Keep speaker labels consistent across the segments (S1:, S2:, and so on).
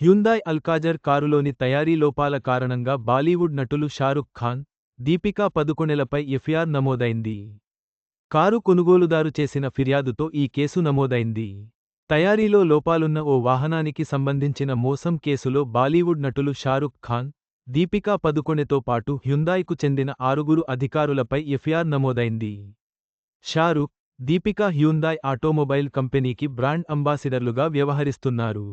S1: Hyundai అల్కాజర్ కారులోని తయారీ లోపాల కారణంగా బాలీవుడ్ నటులు షారుఖ్ ఖాన్ దీపికా పదుకొణెలపై ఎఫ్ఐఆర్ నమోదైంది. కారు కొనుగోలుదారు చేసిన ఫిర్యాదుతో ఈ కేసు నమోదైంది. తయారీలో లోపాలున్న ఓ వాహనానికి సంబంధించిన మోసం కేసులో బాలీవుడ్ నటులు షారుఖ్ ఖాన్ దీపికా పదుకొణెతో పాటు హ్యుందాయ్కు చెందిన ఆరుగురు అధికారులపై ఎఫ్ఐఆర్ నమోదైంది. షారుఖ్ దీపికా హ్యూందాయ్ ఆటోమొబైల్ కంపెనీకి బ్రాండ్ అంబాసిడర్లుగా వ్యవహరిస్తున్నారు.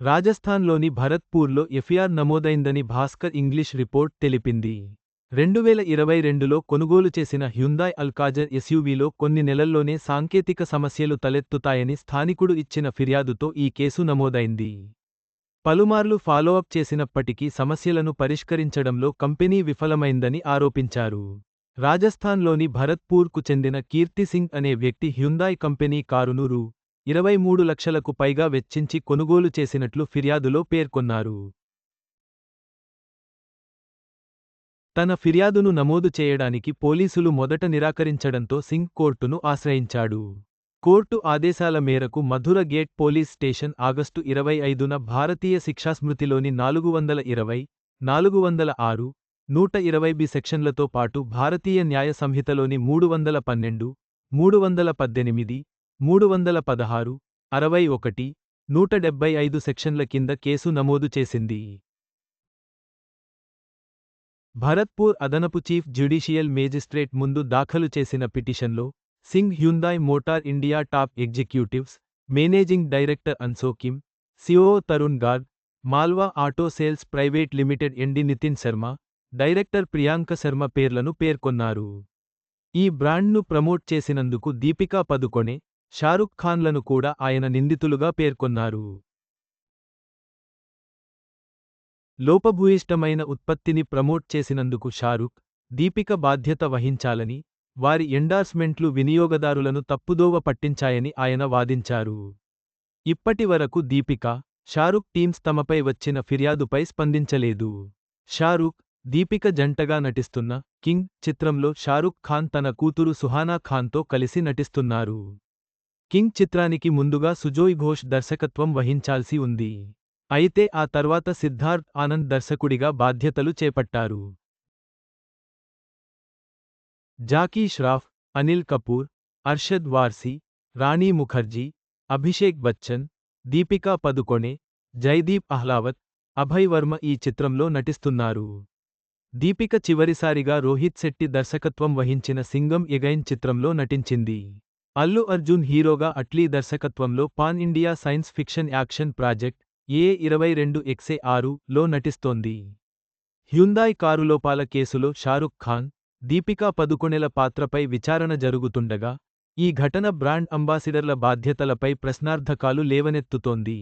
S1: రాజస్థాన్లోని భరత్పూర్లో ఎఫ్ఐఆర్ నమోదైందని భాస్కర్ ఇంగ్లీష్ రిపోర్ట్ తెలిపింది. రెండువేల ఇరవై రెండులో కొనుగోలు చేసిన హ్యుందాయ్ అల్కాజర్ ఎస్యూవీలో కొన్ని నెలల్లోనే సాంకేతిక సమస్యలు తలెత్తుతాయని స్థానికుడు ఇచ్చిన ఫిర్యాదుతో ఈ కేసు నమోదైంది. పలుమార్లు ఫాలోఅప్ చేసినప్పటికీ సమస్యలను పరిష్కరించడంలో కంపెనీ విఫలమైందని ఆరోపించారు. రాజస్థాన్లోని భరత్పూర్కు చెందిన కీర్తి సింగ్ అనే వ్యక్తి హ్యుందాయ్ కంపెనీ కారును రూ. ఇరవై మూడు లక్షలకు పైగా వెచ్చించి కొనుగోలు చేసినట్లు ఫిర్యాదులో పేర్కొన్నారు. తన ఫిర్యాదును నమోదు చేయడానికి పోలీసులు మొదట నిరాకరించడంతో సింగ్ కోర్టును ఆశ్రయించాడు. కోర్టు ఆదేశాల మేరకు Mathura gate police station August ఇరవై ఐదున భారతీయ శిక్షాస్మృతిలోని నాలుగు వందల ఇరవై నాలుగు వందల ఆరు నూట ఇరవై బి సెక్షన్లతో పాటు భారతీయ న్యాయ సంహితలోని మూడు వందల పన్నెండు మూడు వందల పద్దెనిమిది మూడు వందల పదహారు అరవై ఒకటి నూట డెబ్బై ఐదు సెక్షన్ల కింద కేసు నమోదు చేసింది. భరత్పూర్ అదనపు చీఫ్ జ్యుడిషియల్ మేజిస్ట్రేట్ ముందు దాఖలు చేసిన పిటిషన్లో Singh Hyundai motor India top executives managing director Unsoo Kim CEO Tarun Garg Malwa auto sales private limited MD Nitin Sharma director Priyanka Sharma పేర్లను పేర్కొన్నారు. ఈ బ్రాండ్ను ప్రమోట్ చేసినందుకు దీపికా పదుకొనే షారుఖ్ ఖాన్లను కూడా ఆయన నిందితులుగా పేర్కొన్నారు. లోపభూయిష్టమైన ఉత్పత్తిని ప్రమోట్ చేసినందుకు షారుఖ్ దీపిక బాధ్యత వహించాలని వారి ఎండార్స్మెంట్లు వినియోగదారులను తప్పుదోవ పట్టించాయని ఆయన వాదించారు. ఇప్పటివరకు దీపిక షారుఖ్ టీమ్స్ తమపై వచ్చిన ఫిర్యాదుపై స్పందించలేదు. షారుఖ్ దీపిక జంటగా నటిస్తున్న కింగ్ చిత్రంలో షారుఖ్ ఖాన్ తన కూతురు సుహానా ఖాన్తో కలిసి నటిస్తున్నారు. కింగ్ చిత్రానికి ముందుగా సుజోయ్ ఘోష్ దర్శకత్వం వహించాల్సి ఉంది. అయితే ఆ తర్వాత సిద్ధార్థ్ ఆనంద్ దర్శకుడిగా బాధ్యతలు చేపట్టారు. జాకీ ష్రాఫ్ అనిల్ కపూర్ అర్షద్ వార్సీ రాణి ముఖర్జీ అభిషేక్ బచ్చన్ దీపికా పదుకొణె జైదీప్ అహ్లావత్ అభయ్ వర్మ ఈ చిత్రంలో నటిస్తున్నారు. దీపిక చివరిసారిగా రోహిత్ శెట్టి దర్శకత్వం వహించిన సింగం ఎగైన్ చిత్రంలో నటించింది. అల్లు అర్జున్ హీరోగా అట్లీ దర్శకత్వంలో pan India science fiction action project A ఇరవై రెండు ఎక్సే ఆరు లో నటిస్తోంది. హ్యుందాయ్ కారులోపాల కేసులో షారుఖ్ ఖాన్ దీపికా పదుకొణెల పాత్రపై విచారణ జరుగుతుండగా ఈ ఘటన బ్రాండ్ అంబాసిడర్ల బాధ్యతలపై ప్రశ్నార్థకాలు లేవనెత్తుతోంది.